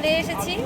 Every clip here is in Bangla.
我的是七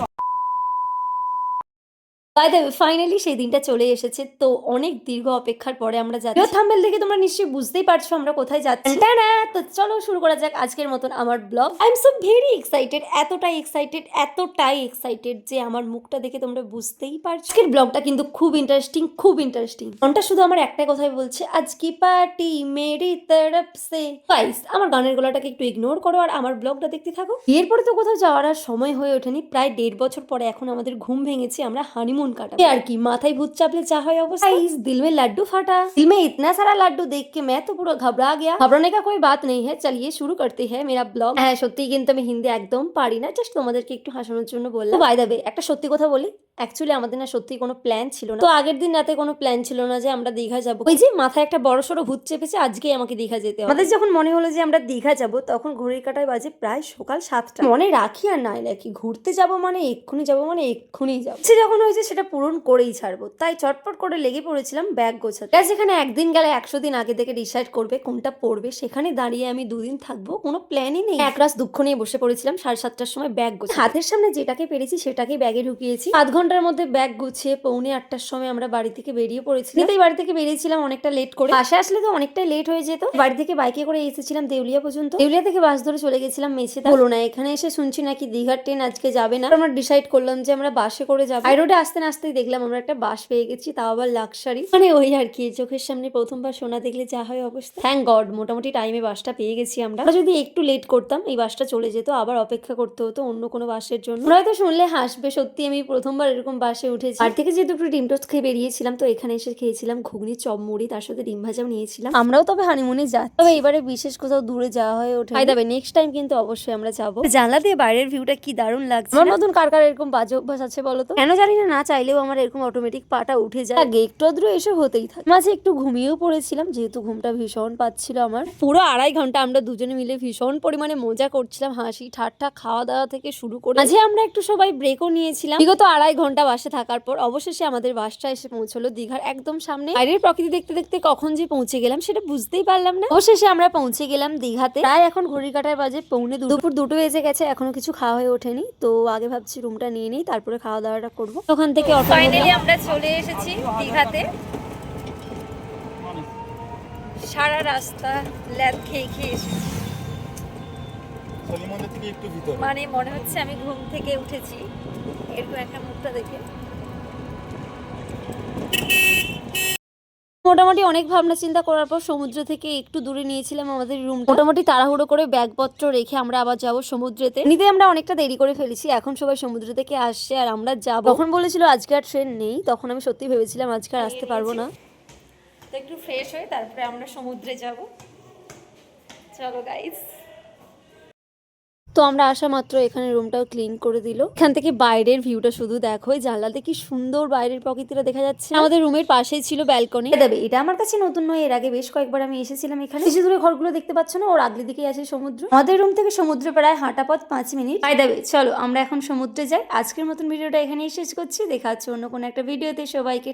বাই দ্য ফাইনালি সেই দিনটা চলে এসেছে তো অনেক দীর্ঘ অপেক্ষার পরে আমরা যাচ্ছি। থাম্বেল দেখে তোমরা নিশ্চয়ই বুঝতেই পারছ আমরা কোথায় যাচ্ছি। টানা! তো চলো শুরু করা যাক আজকের মতন আমার blog. I am so very excited এতটাই এক্সাইটেড এতটাই এক্সাইটেড যে আমার মুখটা দেখে তোমরা বুঝতেই পারছ। আজকের ব্লগটা কিন্তু খুব ইন্টারেস্টিং খুব ইন্টারেস্টিং মনটা শুধু আমার একটাই কথাই বলছে আজ কি পার্টি মেরি তরফ সে। গাইস আমার গানের গলাটাকে একটু ইগনোর করো আর আমার ব্লগটা দেখতে থাকো। এরপরে তো কোথাও যাওয়ার আর সময় হয়ে ওঠেনি প্রায় দেড় বছর পরে এখন আমাদের ঘুম ভেঙেছে আমরা হানিমুন কাটাবো এই আর কি মাথায় ভূত চাপলে যা হয় অবস্থা गाइस दिल में लड्डू फाटा दिल में इतना सारा लड्डू देख के मैं तो पूरा घबरा गया घबराने का कोई बात नहीं है चलिए शुरू करते हैं मेरा ব্লগ হ্যাঁ সত্যি কিন্তু আমি হিন্দি একদম পারি না জাস্ট তোমাদেরকে একটু হাসানোর জন্য বললাম বাই দ্য একটা সত্যি কথা বলি অ্যাকচুয়ালি আমাদের না সত্যি কোনো প্ল্যান ছিল না। তো আগের দিন রাতে কোনো প্ল্যান ছিল না যে আমরা দীঘা যাব। ওই যে মাথায় একটা বড় সড়ো ভূত চেপেছে আজকেই আমাকে দীঘা যেতে আমাদের যখন মনে হলো যে আমরা দীঘা যাব তখন ঘড়ির কাটায় বাজে প্রায় সকাল সাতটা। মনে রাখি আর নাই রাখি ঘুরতে যাব মানে এক্ষুনি যাব মানে এক্ষুনি যাব। সে যখন হয়েছে সেটা পূরণ করেই ছাড়বো। তাই চটপট করে লেগে পড়েছিলাম ব্যাগ গোছাতে। আর যেখানে একদিন গেলে একশো দিন আগে থেকে ডিসাইড করবে কোনটা পড়বে সেখানে দাঁড়িয়ে আমি দুদিন থাকব কোনো প্ল্যানই নেই। এক একরাস দুঃখ নিয়ে বসে পড়েছিলাম সাড়ে সাতটার সময় ব্যাগ গোছা হাতের সামনে যেটাকে পেরেছি সেটাকে ব্যাগে ঢুকিয়েছি। আধ ঘণ্টার মধ্যে ব্যাগ গুছিয়ে পৌনে আটটার সময় আমরা বাড়ি থেকে বেরিয়ে পড়েছি এই বাড়ি থেকে বেরিয়েছিলাম অনেকটা লেট করে। বাসে আসলে তো অনেকটাই লেট হয়ে যেত। বাড়ি থেকে বাইকে করে এসেছিলাম দেউলিয়া পর্যন্ত। দেউলিয়া থেকে বাস ধরে চলে গেছিলাম মেছেদা। হলো না, এখানে এসে শুনছি নাকি দীঘার ট্রেন আজকে যাবে না। আমরা ডিসাইড করলাম যে আমরা বাসে করে যাব। হাই রোডে আসতে না আসতেই দেখলাম আমরা একটা বাস পেয়ে গেছি, তাও আবার লাক্সারি মানে ওই আর কি, চোখের সামনে প্রথমবার সোনা দেখলে যা হয় অবস্থা। থ্যাংক গড মোটামুটি টাইমে বাসটা পেয়ে গেছি আমরা। যদি একটু লেট করতাম, এই বাসটা চলে যেত, আবার অপেক্ষা করতে হতো অন্য কোনো বাসের জন্য। হয়তো শুনলে হাসবে সত্যি, আমি প্রথমবার এরকম বাসে উঠেছি। আর থেকে যেহেতু একটু ডিম টোস্ট খেয়ে বেরিয়েছিলাম তো এখানে এসে খেয়েছিলাম ঘুগনি চপ মুড়ি তার সাথে ডিম ভাজাও নিয়েছিলাম। আমরাও তবে হানিমুনে যাই তবে এবারে বিশেষ কোথাও দূরে যাওয়া হয়ে ওঠে তবে নেক্সট টাইম কিন্তু অবশ্যই আমরা যাব। জানলা দিয়ে বাইরের ভিউটা কি দারুণ লাগছে। আমার মতন কার কার এরকম বাজে অভ্যাস আছে বলো তো? কেন জানি না না চাইলেও আমার এরকম অটোমেটিক পাটা উঠে যায়। আগে একটু আদ্র এসব হতেই থাকে। মাঝে একটু ঘুমিয়েও পড়েছিলাম যেহেতু ঘুমটা ভীষণ পাচ্ছিল আমার। পুরো আড়াই ঘণ্টা আমরা দুজনে মিলে ভীষণ পরিমাণে মজা করছিলাম হাসি ঠাট্টা খাওয়া দাওয়া থেকে শুরু করে মাঝে আমরা একটু সবাই ব্রেকও নিয়েছিলাম। বিগত আড়াই ঘণ্টা বাসে থাকার পর অবশেষে আমাদের বাসটা এসে পৌঁছলো দীঘার একদম সামনে। বাইরের প্রকৃতি দেখতে দেখতে কখন যে পৌঁছে গেলাম সেটা বুঝতেই পারলাম না। অবশেষে আমরা পৌঁছে গেলাম দীঘাতে। প্রায় এখন ঘড়ি কাটার বাজে পৌনে দুপুর দুটো বেজে গেছে এখনও কিছু খাওয়া হয়ে ওঠেনি। তো আগে ভাবছি রুমটা নিয়ে নিই তারপরে খাওয়া দাওয়াটা করব। ওখান থেকে ফাইনালি আমরা চলে এসেছি দীঘাতে। সারা রাস্তা ল্যাদ খেয়ে খেয়ে এসেছি। মানে মনে হচ্ছে আমি ঘুম থেকে উঠেছি। একটা মুখটা দেখে। মোটামুটি অনেক ভাবনা চিন্তা করার পর সমুদ্র থেকে একটু দূরে নিয়েছিলাম আমাদের রুম মোটামুটি তাড়াহুড়ো করে ব্যাগপত্র রেখে আমরা আবার যাব সমুদ্রেতে। নিতে আমরা অনেকটা দেরি করে ফেলেছি এখন সবাই সমুদ্র থেকে আসছে আর আমরা যাব। তখন বলেছিল আজকে আর ট্রেন নেই তখন আমি সত্যি ভেবেছিলাম আজকে আর আসতে পারব না। তো একটু ফ্রেশ হয়ে তারপরে আমরা সমুদ্রে যাব। চলো গাইস তো আমরা আসা মাত্র এখানে রুমটাও ক্লিন করে দিল। এখান থেকে বাইরের ভিউটা শুধু দেখো জানলাতে কি সুন্দর বাইরের প্রকৃতিটা দেখা যাচ্ছে। আমাদের রুমের পাশেই ছিল ব্যালকনি দেবে এটা আমার কাছে নতুন নয় এর আগে বেশ কয়েকবার আমি এসেছিলাম এখানে। কিছু দূরে ঘরগুলো দেখতে পাচ্ছ না ওর আগলে দিকেই আছে সমুদ্র। আমাদের রুম থেকে সমুদ্র প্রায় হাঁটা পথ পাঁচ মিনিট। বাই দেবে চলো আমরা এখন সমুদ্রে যাই। আজকের মতন ভিডিওটা এখানেই শেষ করছি। দেখা হচ্ছে অন্য কোনো একটা ভিডিওতে। সবাইকে